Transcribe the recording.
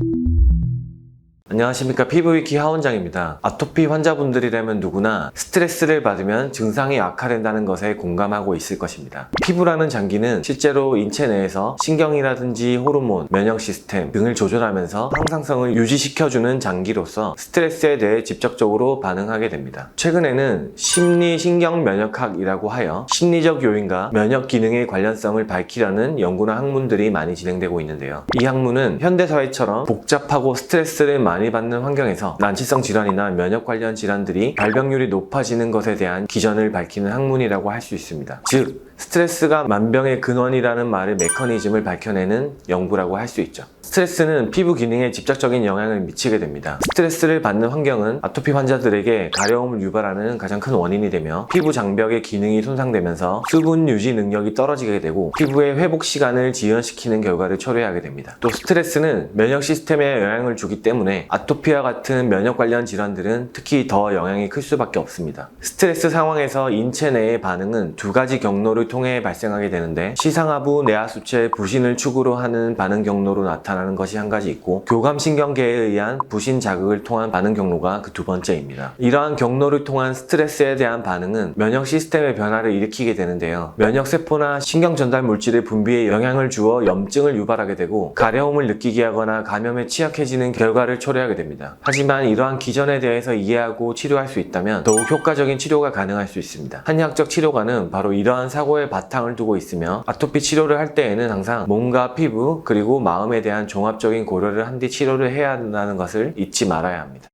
Thank you. 안녕하십니까 피부위키 하원장입니다. 아토피 환자분들이라면 누구나 스트레스를 받으면 증상이 악화된다는 것에 공감하고 있을 것입니다. 피부라는 장기는 실제로 인체 내에서 신경이라든지 호르몬, 면역 시스템 등을 조절하면서 항상성을 유지시켜주는 장기로서 스트레스에 대해 직접적으로 반응하게 됩니다. 최근에는 심리 신경 면역학이라고 하여 심리적 요인과 면역 기능의 관련성을 밝히려는 연구나 학문들이 많이 진행되고 있는데요. 이 학문은 현대사회처럼 복잡하고 스트레스를 많이 받는 환경에서 난치성 질환이나 면역 관련 질환들이 발병률이 높아지는 것에 대한 기전을 밝히는 학문이라고 할 수 있습니다. 즉, 스트레스가 만병의 근원이라는 말의 메커니즘을 밝혀내는 연구라고 할 수 있죠. 스트레스는 피부 기능에 직접적인 영향을 미치게 됩니다. 스트레스를 받는 환경은 아토피 환자들에게 가려움을 유발하는 가장 큰 원인이 되며 피부 장벽의 기능이 손상되면서 수분 유지 능력이 떨어지게 되고 피부의 회복 시간을 지연시키는 결과를 초래하게 됩니다. 또 스트레스는 면역 시스템에 영향을 주기 때문에 아토피와 같은 면역 관련 질환들은 특히 더 영향이 클 수밖에 없습니다. 스트레스 상황에서 인체 내의 반응은 두 가지 경로를 통해 발생하게 되는데 시상하부 내하수체 부신을 축으로 하는 반응 경로로 나타나는 것이 한 가지 있고 교감신경계에 의한 부신 자극을 통한 반응 경로가 그 두 번째입니다. 이러한 경로를 통한 스트레스에 대한 반응은 면역 시스템의 변화를 일으키게 되는데요. 면역 세포나 신경 전달 물질의 분비에 영향을 주어 염증을 유발하게 되고 가려움을 느끼게 하거나 감염에 취약해지는 결과를 초래하게 됩니다. 하지만 이러한 기전에 대해서 이해하고 치료할 수 있다면 더욱 효과적인 치료가 가능할 수 있습니다. 한의학적 치료가는 바로 이러한 사고의 바탕을 두고 있으며 아토피 치료를 할 때에는 항상 몸과 피부 그리고 마음에 대한 종합적인 고려를 한 뒤 치료를 해야 한다는 것을 잊지 말아야 합니다.